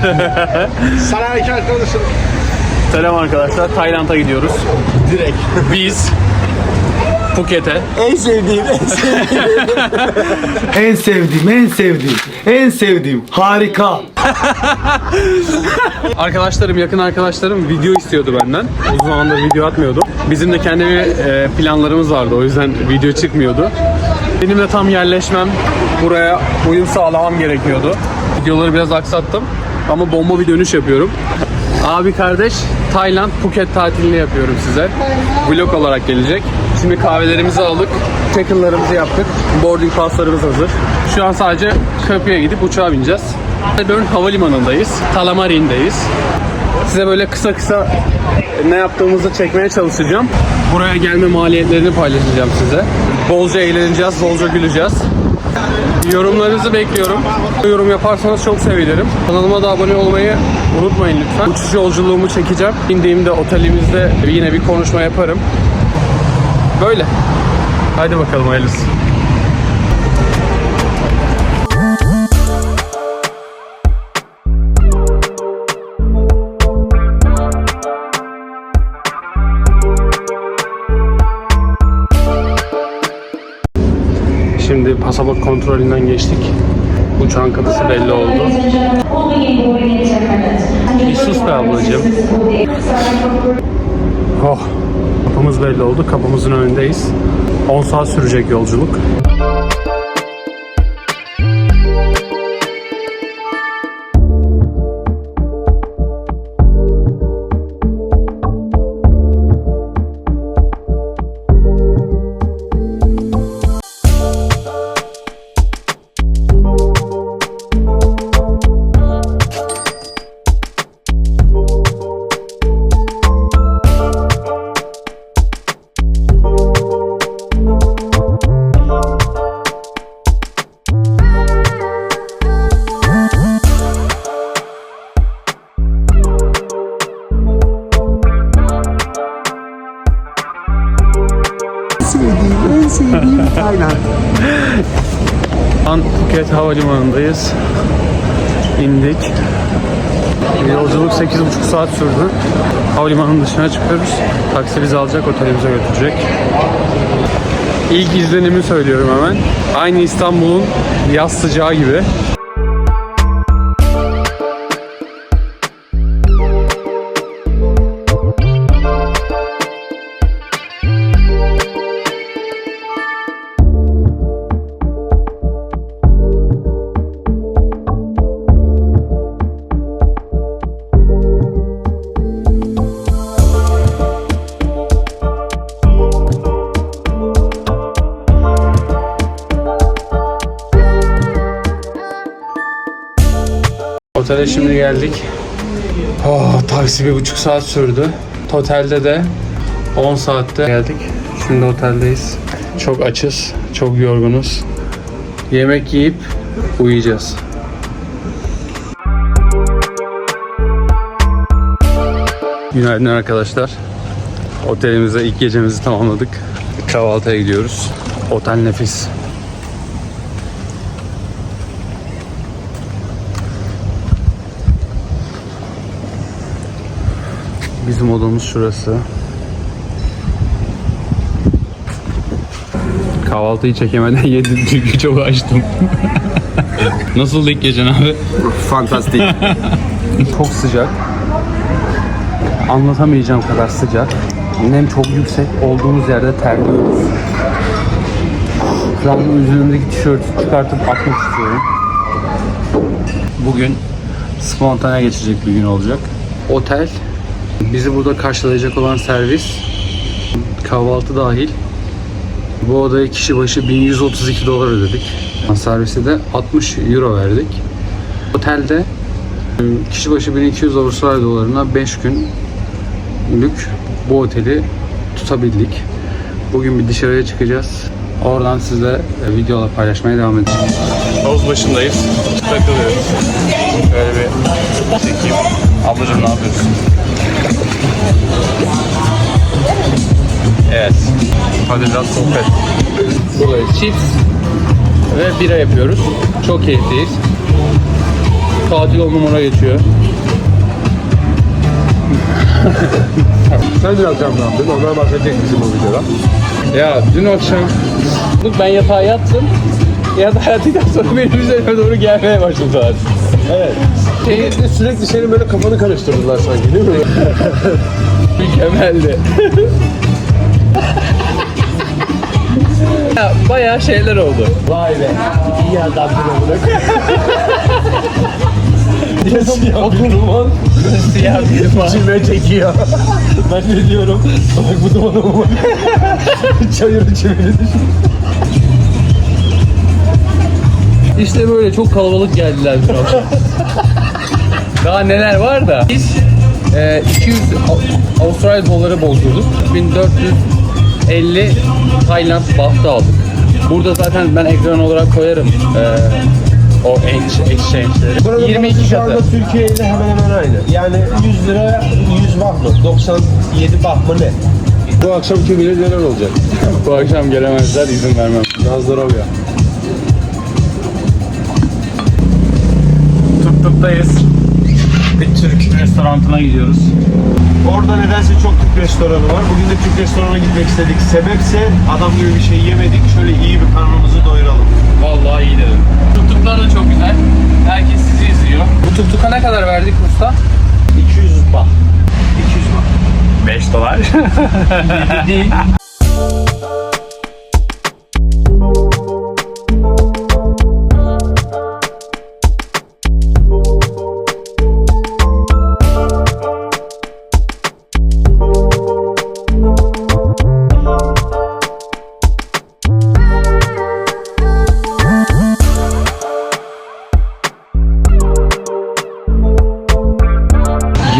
arkadaşlar. Selamünaleyküm arkadaşım. Selam arkadaşlar. Tayland'a gidiyoruz. Direkt. Biz Phuket'e. En sevdiğim, en sevdiğim. en sevdiğim, en sevdiğim, en sevdiğim. Harika. Arkadaşlarım, yakın arkadaşlarım video istiyordu benden. Uzun zamandır video atmıyordum. Bizim de kendi e, planlarımız vardı. O yüzden video çıkmıyordu. Benim de tam yerleşmem, buraya uyum sağlamam gerekiyordu. Videoları biraz aksattım. Ama bomba bir dönüş yapıyorum. Abi kardeş, Tayland Phuket tatilini yapıyorum size. Vlog olarak gelecek. Şimdi kahvelerimizi aldık, check-in'larımızı yaptık. Boarding passlarımız hazır. Şu an sadece köprüye gidip uçağa bineceğiz. Melbourne Havalimanı'ndayız. Talamarine'deyiz. Size böyle kısa kısa ne yaptığımızı çekmeye çalışacağım. Buraya gelme maliyetlerini paylaşacağım size. Bolca eğleneceğiz, bolca güleceğiz. Yorumlarınızı bekliyorum. Yorum yaparsanız çok sevinirim. Kanalıma da abone olmayı unutmayın lütfen. Uçuş yolculuğumu çekeceğim. İndiğimde otelimizde yine bir konuşma yaparım. Böyle. Hadi bakalım hayırlısı. Pasaport kontrolünden geçtik. Uçağın kapısı belli oldu. Bir sus be ablacığım. Oh. Kapımız belli oldu. Kapımızın önündeyiz. 10 saat sürecek yolculuk. İndik. Yolculuk 8,5 saat sürdü. Havalimanının dışına çıkıyoruz. Taksi bizi alacak, otelimize götürecek. İlk izlenimi söylüyorum hemen. Aynı İstanbul'un yaz sıcağı gibi. Otele şimdi geldik. Oh, taksi bir buçuk saat sürdü. Otelde de 10 saatte geldik. Şimdi oteldeyiz. Çok açız, çok yorgunuz. Yemek yiyip uyuyacağız. Günaydın arkadaşlar. Otelimizde ilk gecemizi tamamladık. Kahvaltıya gidiyoruz. Otel nefis. Bizim odamız şurası. Kahvaltıyı çekemeden yedim çünkü çok açtım. Nasıl ilk gecen abi? Fantastik. Çok sıcak. Anlatamayacağım kadar sıcak. Nem çok yüksek. Olduğumuz yerde terliyoruz. Şu an üzerimdeki tişörtü çıkartıp atmak istiyorum. Bugün spontane geçecek bir gün olacak. Otel, bizi burada karşılayacak olan servis, kahvaltı dahil. Bu odaya kişi başı 1132 dolar ödedik. Servise de 60 euro verdik. Otelde Kişi başı 1200 Avustralya dolarına 5 günlük bu oteli tutabildik. Bugün bir dışarıya çıkacağız. Oradan sizle e, videolar paylaşmaya devam edeceğim. Havuz başındayız. Takılıyoruz. Böyle bir çekeyim. Ablacığım ne yapıyorsun? Evet. Hadi biraz sohbet. Burada chips, ve bira yapıyoruz. Çok keyifliyiz. Tatil on numara geçiyor. Sen dün akşam ne yaptın? Ondan bahsedecek misin bu videoda? Ya dün akşam ben yatağa yattım. Yatağa yattıktan sonra benim üzerime doğru gelmeye başladılar. Evet. Şey, Sürekli senin böyle kafanı karıştırdılar sanki değil mi? mükemmeldi. ya bayağı şeyler oldu. Vay be. İyi adamdın amına O duman siyah bir duman. İçime çekiyor. ben ne diyorum? Bak bu dumanı mı? Çayırın düşün. İşte böyle çok kalabalık geldiler dün akşam. Daha neler var da. Biz e, 200 Av- Avustralya doları bozdurduk. 1450 Tayland bahtı aldık. Burada zaten ben ekran olarak koyarım e, o ex- exchange'leri. Buranın 22 parası şu katı. anda Türkiye ile hemen hemen aynı. Yani 100 lira 100 bah mı? 97 bah mı ne? Bu akşamki bile neler olacak? Bu akşam gelemezler izin vermem. Nazdarovya. Tuk-tuk'tayız. Bir Türk restoranına gidiyoruz. Orada nedense çok Türk restoranı var. Bugün de Türk restoranına gitmek istedik. Sebepse adam gibi bir şey yemedik. Şöyle iyi bir karnımızı doyuralım. Vallahi iyi dedim. Tuk-tuklar da çok güzel. Herkes sizi izliyor. Bu tuk-tuka ne kadar verdik usta? 200 bah. 200 bah. 5 dolar. değil.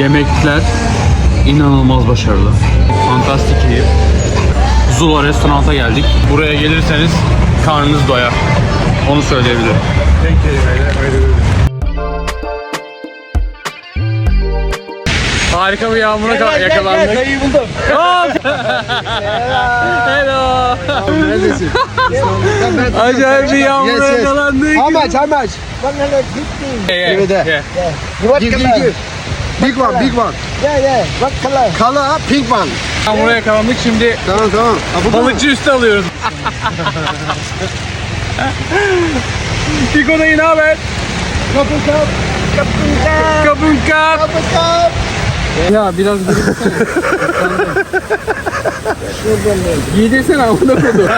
Yemekler inanılmaz başarılı. Fantastik iyi. Zula restoranta geldik. Buraya gelirseniz karnınız doyar. Onu söyleyebilirim. Tek kelimeyle öyle. Harika bir yağmura ka- yakalandık. Kayıyı buldum. Hello. Neredesin? Acayip bir yağmura Yes, yes. yakalandık. How much? How much? Yeah, Give it there. yeah. What Give, give, color? give. Big one, big one. Yeah, yeah. What color? Color, pink one. Yağmura yakalandık şimdi Tamam tamam. Ha, bu da mı? balıkçı üstü alıyoruz. Piko dayı ne haber? Kapın kap. Kapın kap. Kapın kap. Kapın kap. Ya biraz Giydirsene amına kodu.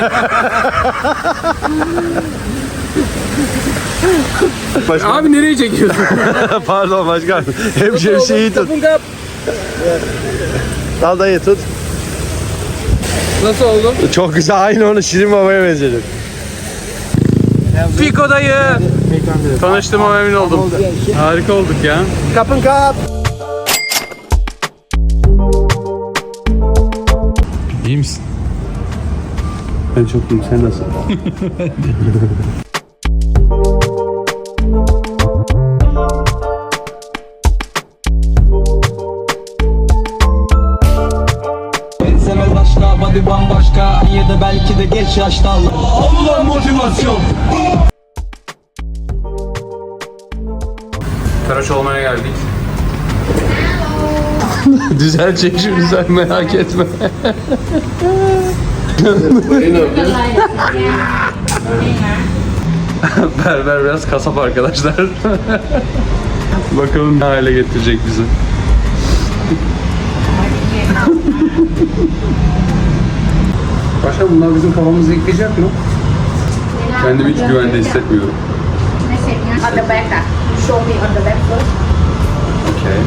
Abi nereye çekiyorsun? Pardon başkan. Hep şemsiyeyi tut. Kapın kap. Al dayı tut. Nasıl oldu? Çok güzel. Aynı onu Şirin Baba'ya benzedim. Piko dayı. Tanıştığıma memnun oldum. Harika olduk ya. Kapın kap. İyi misin? Ben çok iyiyim. Sen nasılsın? da belki de geç yaşta Allah Tıraş olmaya geldik. Düzelecek şimdi sen merak etme. Berber biraz kasap arkadaşlar. Bakalım ne hale getirecek bizi. Başka bunlar bizim kafamızı yıkayacak mı? Kendimi hiç güvende hissetmiyorum. On the back, ah. Show me on the back first. Okey.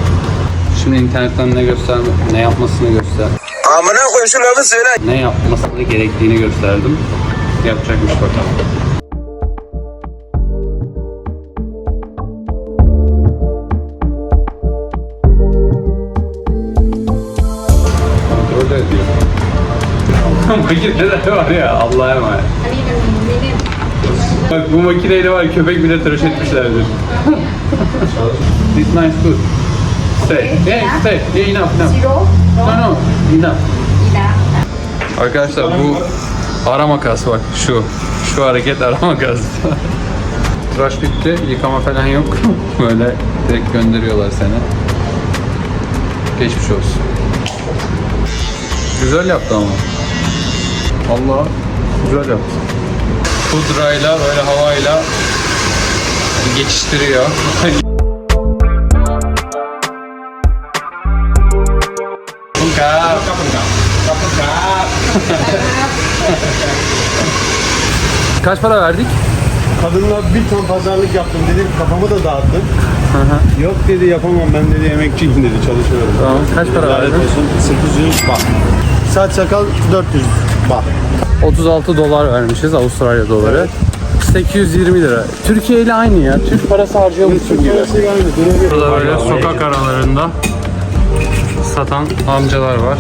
Şimdi internetten ne göster, ne yapmasını göster. Amına koyayım şu lafı söyle. Ne yapmasını gerektiğini gösterdim. Yapacakmış bakalım. Makineler var ya Allah'a emanet. I need a minute. Bak bu makineyle var köpek bile tıraş etmişlerdir. This nice good. Stay. Yeah, stay. Yeah, enough, enough. Zero. No, no, enough. Arkadaşlar bu ara makas bak şu. Şu hareket arama gazı. Tıraş bitti. Yıkama falan yok. Böyle direkt gönderiyorlar seni. Geçmiş olsun. Güzel yaptı ama. Allah güzel yaptı. Pudrayla böyle havayla geçiştiriyor. Kap. Kaç para verdik? Kadınla bir ton pazarlık yaptım dedim kafamı da dağıttım. Yok dedi yapamam ben dedi emekçiyim dedi çalışıyorum. Tamam. Kaç para Lanet verdin? olsun 800 bak. Saç sakal 400 bak. 36 dolar vermişiz Avustralya doları. 820 lira. Türkiye ile aynı ya. Türk parası harcıyormuşsun gibi. Burada böyle sokak aralarında satan amcalar var.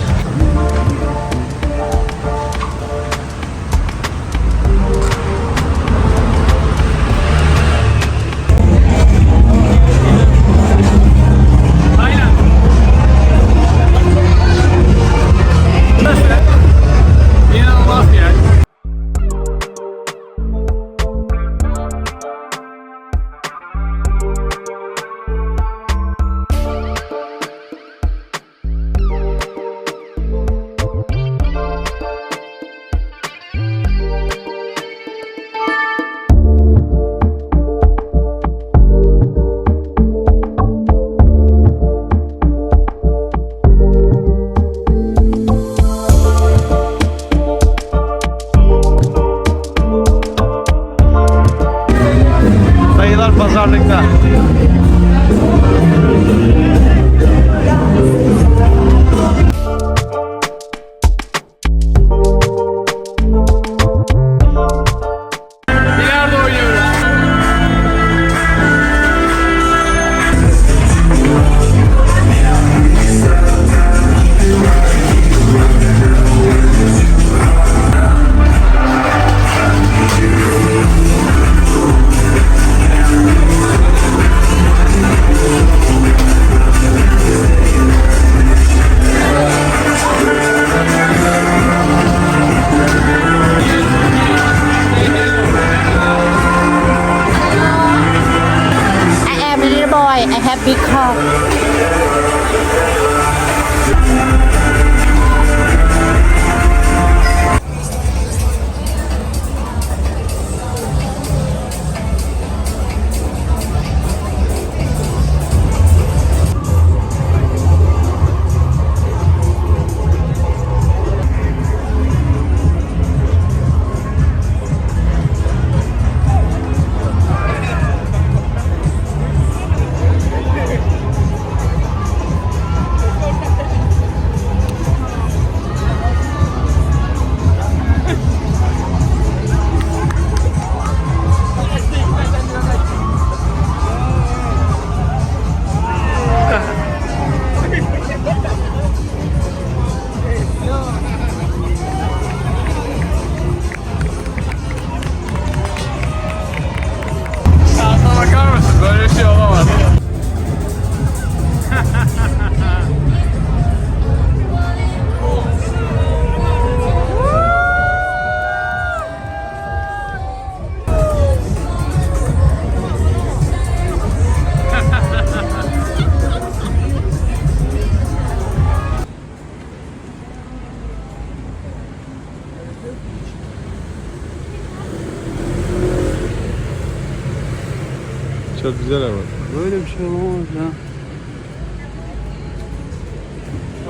Çok güzel ama. Böyle bir şey olamaz ya.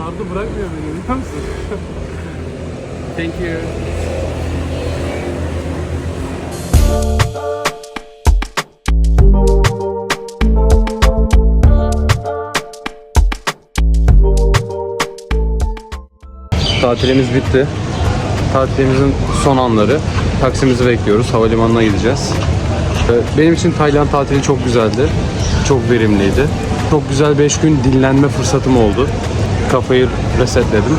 Arda bırakmıyor beni biliyor musun? Thank you. Tatilimiz bitti. Tatilimizin son anları. Taksimizi bekliyoruz. Havalimanına gideceğiz. Ee, Benim için Tayland tatili çok güzeldi. Çok verimliydi. Çok güzel 5 gün dinlenme fırsatım oldu. Kafayı resetledim.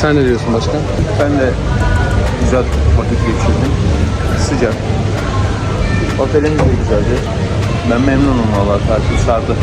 Sen ne diyorsun başkan? Ben de güzel vakit geçirdim. Sıcak. Otelimiz de güzeldi. Ben memnunum valla tatil sardı.